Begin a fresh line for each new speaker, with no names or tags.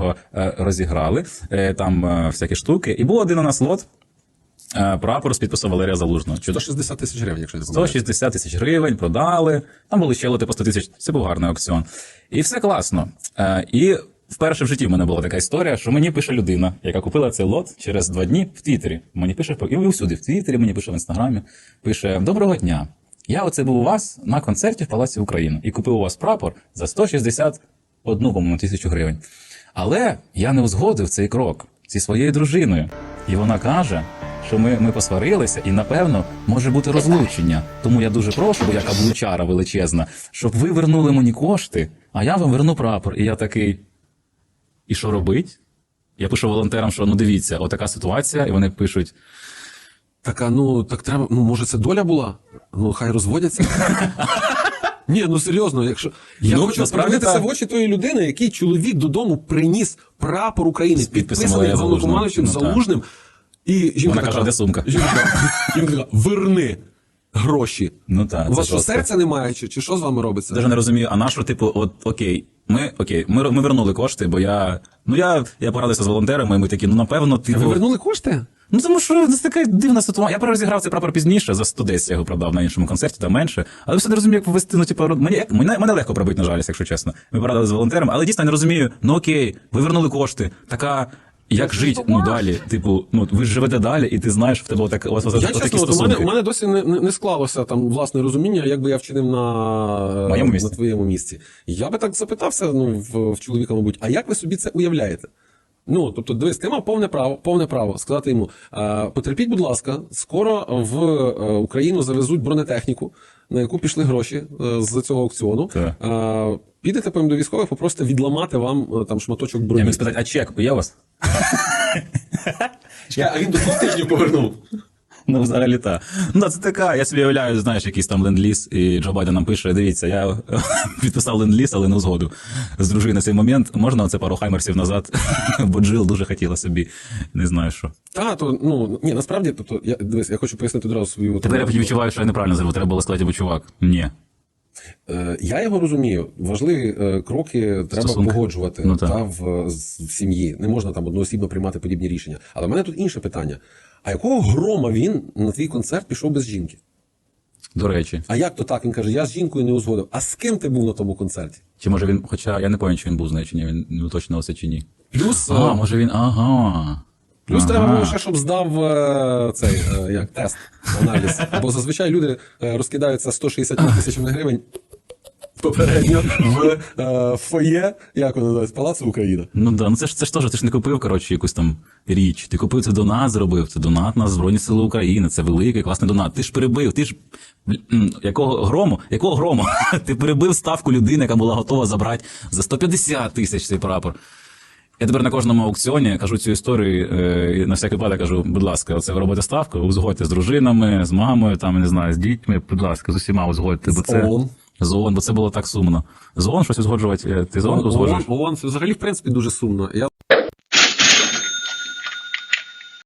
його е, розіграли, е, там е, всякі штуки. І був один у нас лот. Прапор з підписом Валерія Залужного. Чудо
160 тисяч гривень, якщо не помиляюсь.
160 тисяч гривень продали. Там були ще лоти по 100 тисяч. Це був гарний аукціон. І все класно. І вперше в житті в мене була така історія, що мені пише людина, яка купила цей лот через два дні в Твіттері. Мені пише і всюди, в Твіттері, мені пише в інстаграмі. Пише: Доброго дня. Я оце був у вас на концерті в Палаці України і купив у вас прапор за 161 по-моєму, тисячу гривень. Але я не узгодив цей крок зі своєю дружиною. І вона каже, що ми, ми посварилися, і напевно може бути розлучення. Тому я дуже прошу, бо я каблучара величезна, щоб ви вернули мені кошти, а я вам верну прапор. І я такий. І що робить? Я пишу волонтерам, що ну дивіться, отака ситуація, і вони пишуть:
Так, ну так треба. Ну, може, це доля була? Ну, хай розводяться. Ні, ну серйозно, якщо я
Ну,
хочу
насправді
в очі тої людини, який чоловік додому приніс прапор України, підписаний головнокомандуючим.
Ну,
залужним. І жінка
Вона
така,
каже, «Де сумка?»
Жінка, жінка така, верни гроші.
ну так,
У
це
вас що,
жорстко.
серця немає, чи, чи що з вами робиться?
Даже не розумію, а на що, типу, от окей, ми окей, ми, ми вернули кошти, бо я. Ну я, я порадився з волонтерами, і ми такі, ну напевно, ти.
Ви
типу.
вернули кошти?
Ну тому що це така дивна ситуація. Я перерозіграв цей прапор пізніше, за 110 я його продав на іншому концерті, там менше. Але все не розумію, як повести. Ну, типу, мені, як- мене, мене легко пробити на жалість, якщо чесно. Ми порадили з волонтерами, але дійсно не розумію. Ну окей, ви вернули кошти. Така. Як жити ну далі? Типу, ну ви ж живете далі, і ти знаєш, в тебе отак, у вас
Я чесно, от у мене, у мене досі не, не, склалося там власне розуміння, як би я вчинив на, е,
Моєму місці?
на твоєму місці. Я би так запитався ну, в, в чоловіка, мабуть, а як ви собі це уявляєте? Ну, тобто, дивись, ти мав повне право, повне право сказати йому: е, потерпіть, будь ласка, скоро в е, Україну завезуть бронетехніку, на яку пішли гроші е, з цього аукціону.
Так.
Е, підете потім до військових, попросите відламати вам е, там шматочок
Я
броні.
міг спитати, а чек є у вас?
А він до двох тижнів повернув.
Ну, взагалі та. Ну, це така, я собі уявляю, знаєш, якийсь там ленд-ліз, і Джо Байден нам пише: дивіться, я підписав ленд-ліз, але не узгоду з дружиною на цей момент. Можна оце пару хаймерсів назад, бо Джил дуже хотіла собі, не знаю що.
Та, то ну ні, насправді, тобто, я дивись, я хочу пояснити одразу свою
Тепер я відчуваю, що я неправильно зробив, треба було сказати, бо чувак. Ні.
Е, Я його розумію. Важливі е, кроки треба
Стосунки.
погоджувати
Ну, так.
та, в, в сім'ї. Не можна там одноосібно приймати подібні рішення. Але в мене тут інше питання: а якого грома він на твій концерт пішов без жінки?
До речі.
А як то так? Він каже: я з жінкою не узгодив. А з ким ти був на тому концерті?
Чи може він, хоча я не пам'ятаю, чи він був з нею, чи ні, він не уточнювався чи ні.
Плюс,
А,
е,
може він, ага.
плюс
ага.
треба було ще, щоб здав е, цей е, як тест, аналіз. Бо зазвичай люди е, розкидаються 160 тисячами гривень. Попередньо в е, фоє, як воно називається, Палацу Україна.
Ну да, ну це ж це ж теж ти ж не купив, коротше, якусь там річ. Ти купив це донат, зробив. Це донат на Збройні Сили України. Це великий, класний донат. Ти ж перебив, ти ж м, якого грому? Якого грому? ти перебив ставку людини, яка була готова забрати за 150 тисяч цей прапор. Я тепер на кожному аукціоні кажу цю історію, е, і на всякий випадок кажу, будь ласка, оце ви робите ставку, узгодьте з дружинами, з мамою, там, не знаю, з дітьми, будь ласка, з усіма узгодьте. Бо це... З ООН, бо це було так сумно. З ООН щось узгоджувати, е, ти з ООН узгоджуєш?
ООН, ООН, це взагалі, в принципі, дуже сумно. Я